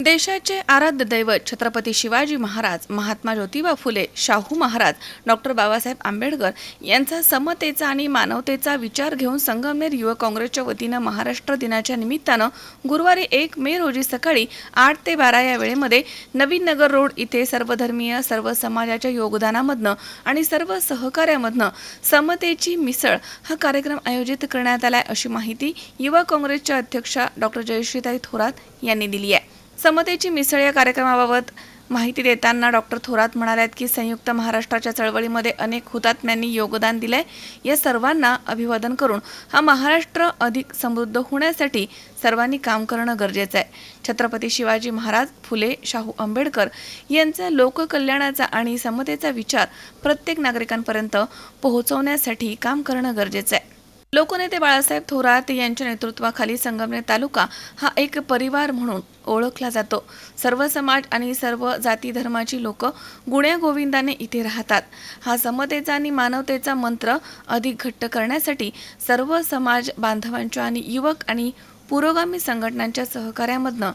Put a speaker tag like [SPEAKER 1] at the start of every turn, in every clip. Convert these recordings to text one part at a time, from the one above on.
[SPEAKER 1] देशाचे आराध्य दैवत छत्रपती शिवाजी महाराज महात्मा ज्योतिबा फुले शाहू महाराज डॉक्टर बाबासाहेब आंबेडकर यांचा समतेचा आणि मानवतेचा विचार घेऊन संगमनेर युवक काँग्रेसच्या वतीनं महाराष्ट्र दिनाच्या निमित्तानं गुरुवारी एक मे रोजी सकाळी आठ ते बारा या वेळेमध्ये नवीन नगर रोड इथे सर्वधर्मीय सर्व समाजाच्या योगदानामधनं आणि सर्व सहकार्यामधनं समतेची मिसळ हा कार्यक्रम आयोजित करण्यात आलाय अशी माहिती युवा काँग्रेसच्या अध्यक्षा डॉक्टर जयश्रीताई थोरात यांनी दिली आहे. समतेची मिसळ या कार्यक्रमाबाबत माहिती देताना डॉक्टर थोरात म्हणाल्यात की संयुक्त महाराष्ट्राच्या चळवळीमध्ये अनेक हुतात्म्यांनी योगदान दिलंय. या सर्वांना अभिवादन करून हा महाराष्ट्र अधिक समृद्ध होण्यासाठी सर्वांनी काम करणं गरजेचं आहे. छत्रपती शिवाजी महाराज फुले शाहू आंबेडकर यांचा लोककल्याणाचा आणि समतेचा विचार प्रत्येक नागरिकांपर्यंत पोहोचवण्यासाठी काम करणं गरजेचं आहे. लोकनेते बाळासाहेब थोरात यांच्या नेतृत्वाखाली संगमनेर तालुका हा एक परिवार म्हणून ओळखला जातो. सर्व समाज आणि सर्व जाती धर्माची लोक गुण्या गोविंदाने इथे राहतात. हा समतेचा आणि मानवतेचा मंत्र अधिक घट्ट करण्यासाठी सर्व समाज बांधवांच्या आणि युवक आणि पुरोगामी संघटनांच्या सहकार्यामधनं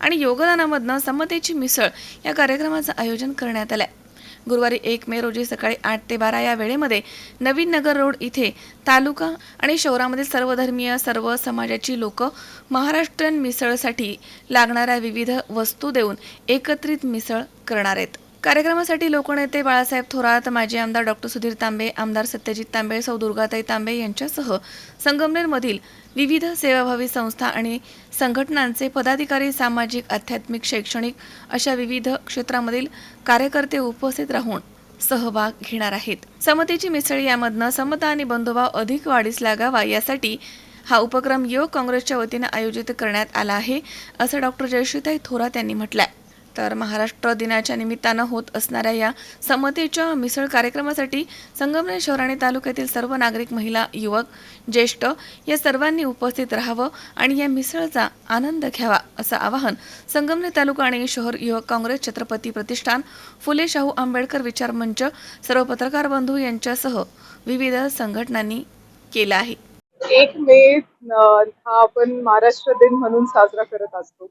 [SPEAKER 1] आणि योगदानामधनं समतेची मिसळ या कार्यक्रमाचं आयोजन करण्यात आलंय. गुरुवारी एक मे रोजी सकाळी आठ ते बारा या वेळेमध्ये नवीन नगर रोड इथे तालुका आणि शहरामधील सर्व धर्मीय सर्व समाजाची लोक महाराष्ट्रीयन मिसळसाठी लागणाऱ्या विविध वस्तू देऊन एकत्रित मिसळ करणार आहेत. कार्यक्रमासाठी लोकनेते बाळासाहेब थोरात माजी आमदार डॉक्टर सुधीर तांबे आमदार सत्यजित तांबे सौ दुर्गाताई तांबे यांच्यासह संगमनेरमधील विविध सेवाभावी संस्था आणि संघटनांचे पदाधिकारी सामाजिक आध्यात्मिक शैक्षणिक अशा विविध क्षेत्रामधील कार्यकर्ते उपस्थित राहून सहभाग घेणार आहेत. समतेची मिसळ यामधनं समता आणि बंधुभाव अधिक वाढीस लागावा यासाठी हा उपक्रम योग काँग्रेसच्या वतीनं आयोजित करण्यात आला आहे असं डॉक्टर जयश्रीताई थोरात यांनी म्हटलंय. तर महाराष्ट्र दिनाच्या निमित्तानं होत असणाऱ्या या समतेच्या मिसळ कार्यक्रमासाठी संगमनेर शहर आणि तालुक्यातील सर्व नागरिक महिला युवक ज्येष्ठ या सर्वांनी उपस्थित राहावं आणि या मिसळचा आनंद घ्यावा असं आवाहन संगमनेर तालुका आणि शहर युवक काँग्रेस छत्रपती प्रतिष्ठान फुले शाहू आंबेडकर विचार मंच सर्व पत्रकार बंधू यांच्यासह विविध संघटनांनी केलं आहे.
[SPEAKER 2] एक मे हा आपण महाराष्ट्र दिन म्हणून साजरा करत असतो.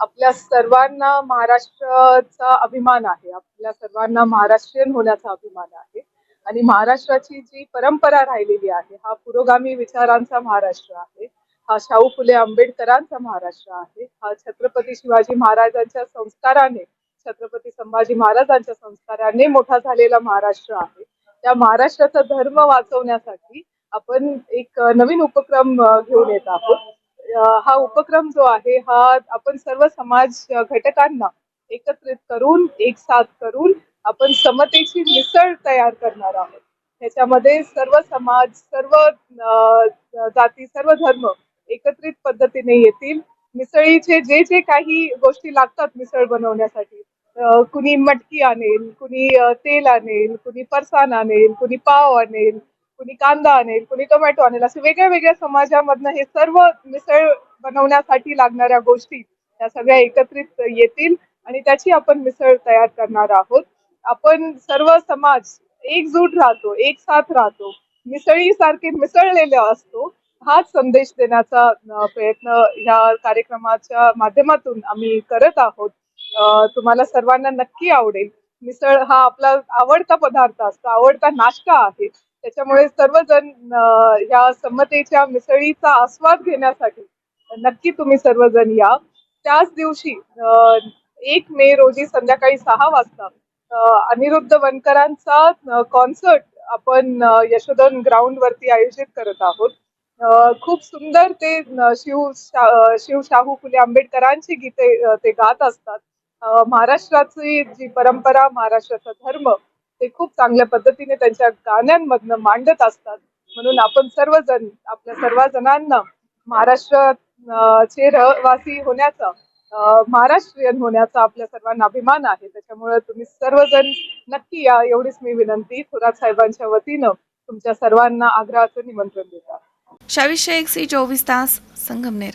[SPEAKER 2] आपल्या सर्वांना महाराष्ट्राचा अभिमान आहे. आपल्या सर्वांना महाराष्ट्रीयन होण्याचा अभिमान आहे. आणि महाराष्ट्राची जी परंपरा राहिलेली आहे हा पुरोगामी विचारांचा महाराष्ट्र आहे. हा शाहू फुले आंबेडकरांचा महाराष्ट्र आहे. हा छत्रपती शिवाजी महाराजांच्या संस्काराने छत्रपती संभाजी महाराजांच्या संस्काराने मोठा झालेला महाराष्ट्र आहे. त्या महाराष्ट्राचा धर्म वाचवण्यासाठी आपण एक नवीन उपक्रम घेऊन येत आहोत. हा उपक्रम जो आहे हा आपण सर्व समाज घटकांना एकत्रित करून एक साथ करून आपण समतेची मिसळ तयार करणार आहोत. ह्याच्यामध्ये सर्व समाज सर्व जाती सर्व धर्म एकत्रित पद्धतीने येतील. मिसळीचे जे जे काही गोष्टी लागतात मिसळ बनवण्यासाठी कुणी मटकी आणेल कुणी तेल आणेल कुणी फरसाण आणेल कुणी पाव आणेल कुणी कांदा आणेल कुणी टोमॅटो आणेल असे वेगळ्या वेगळ्या समाजामधनं हे सर्व मिसळ बनवण्यासाठी लागणाऱ्या गोष्टी त्या सगळ्या एकत्रित येतील आणि त्याची आपण मिसळ तयार करणार आहोत. आपण सर्व समाज एकजूट राहतो एक साथ राहतो मिसळीसारखे मिसळलेले असतो हाच संदेश देण्याचा प्रयत्न या कार्यक्रमाच्या माध्यमातून आम्ही करत आहोत. तुम्हाला सर्वांना नक्की आवडेल. मिसळ हा आपला आवडता पदार्थ असतो आवडता नाश्ता आहे. त्याच्यामुळे सर्वजण या समतेच्या मिसळीचा आस्वाद घेण्यासाठी नक्की तुम्ही सर्वजण या. त्याच दिवशी एक मे रोजी संध्याकाळी सहा वाजता अनिरुद्ध वनकरांचा कॉन्सर्ट आपण यशोधन ग्राउंड वरती आयोजित करत आहोत. खूप सुंदर ते शिव शा- शिव शाहू फुले आंबेडकरांची गीते ते गात असतात. महाराष्ट्राची जी परंपरा महाराष्ट्राचा धर्म ते खूप चांगल्या पद्धतीने त्यांच्या गाण्यांमधनं मांडत असतात. म्हणून आपण सर्वजण आपल्या सर्व जणांना चे रहिवासी होण्याचा महाराष्ट्रीयन होण्याचा आपल्या सर्वांना अभिमान आहे. त्याच्यामुळे तुम्ही सर्वजण नक्की या एवढीच मी विनंती थोरात साहेबांच्या वतीनं तुमच्या सर्वांना आग्रहाचं निमंत्रण देतात.
[SPEAKER 1] शावीस एकशे सी चोवीस तास संगमनेर.